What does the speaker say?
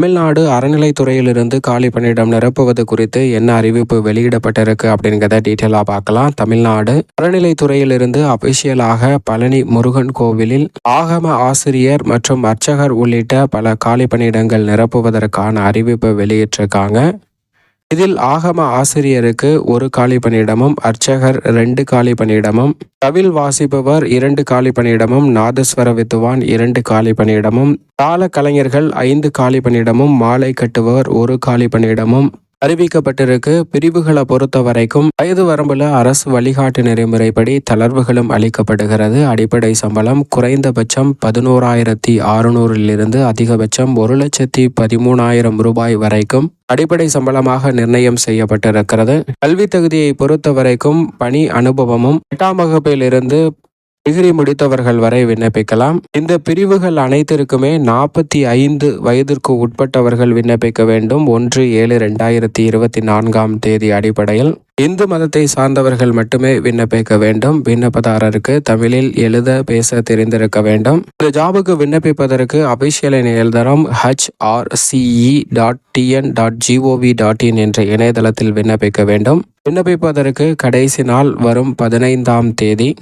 தமிழ்நாடு அறநிலைத்துறையிலிருந்து காலி பணியிடம் நிரப்புவது குறித்து என்ன அறிவிப்பு வெளியிடப்பட்டிருக்கு அப்படிங்கிறத டீட்டெயிலாக பார்க்கலாம். தமிழ்நாடு அறநிலைத்துறையிலிருந்து அபிஷியலாக பழனி முருகன் கோவிலில் ஆகம ஆசிரியர் மற்றும் அர்ச்சகர் உள்ளிட்ட பல காலி பணியிடங்கள் நிரப்புவதற்கான அறிவிப்பு வெளியிட்டிருக்காங்க. இதில் ஆகம ஆசிரியருக்கு ஒரு காலி பணியிடமும் அர்ச்சகர் ரெண்டு காலி பணியிடமும் தவில் வாசிப்பவர் இரண்டு காலி பணியிடமும் நாதஸ்வர வித்துவான் இரண்டு காலி பணியிடமும் தாள கலைஞர்கள் ஐந்து காலி பணியிடமும் மாலை கட்டுபவர் ஒரு காலி பணியிடமும் அறிவிக்கப்பட்டிருக்கு. பிரிவுகளை பொறுத்த வரைக்கும் வயது வரம்புல அரசு வழிகாட்டு நெறிமுறைப்படி தளர்வுகளும் அளிக்கப்படுகிறது. அடிப்படை சம்பளம் குறைந்தபட்சம் பதினோராயிரத்தி அறுநூறிலிருந்து அதிகபட்சம் ஒரு லட்சத்தி பதிமூணாயிரம் ரூபாய் வரைக்கும் அடிப்படை சம்பளமாக நிர்ணயம் செய்யப்பட்டிருக்கிறது. கல்வி தகுதியை பொறுத்த வரைக்கும் பணி அனுபவமும் எட்டாம் வகுப்பிலிருந்து டிகிரி முடித்தவர்கள் வரை விண்ணப்பிக்கலாம். இந்த பிரிவுகள் அனைத்திற்குமே நாற்பத்தி ஐந்து வயதிற்கு உட்பட்டவர்கள் விண்ணப்பிக்க வேண்டும். ஒன்று ஏழு ரெண்டாயிரத்தி இருபத்தி நான்காம் தேதி அடிப்படையில் இந்து மதத்தை சார்ந்தவர்கள் மட்டுமே விண்ணப்பிக்க வேண்டும். விண்ணப்பதாரருக்கு தமிழில் எழுத பேச தெரிந்திருக்க வேண்டும். இந்த ஜாபுக்கு விண்ணப்பிப்பதற்கு அபிஷியல் இணையதளம் HRCE dot TN dot gov dot in என்ற இணையதளத்தில் விண்ணப்பிக்க வேண்டும். விண்ணப்பிப்பதற்கு கடைசி நாள் வரும் பதினைந்தாம் தேதி.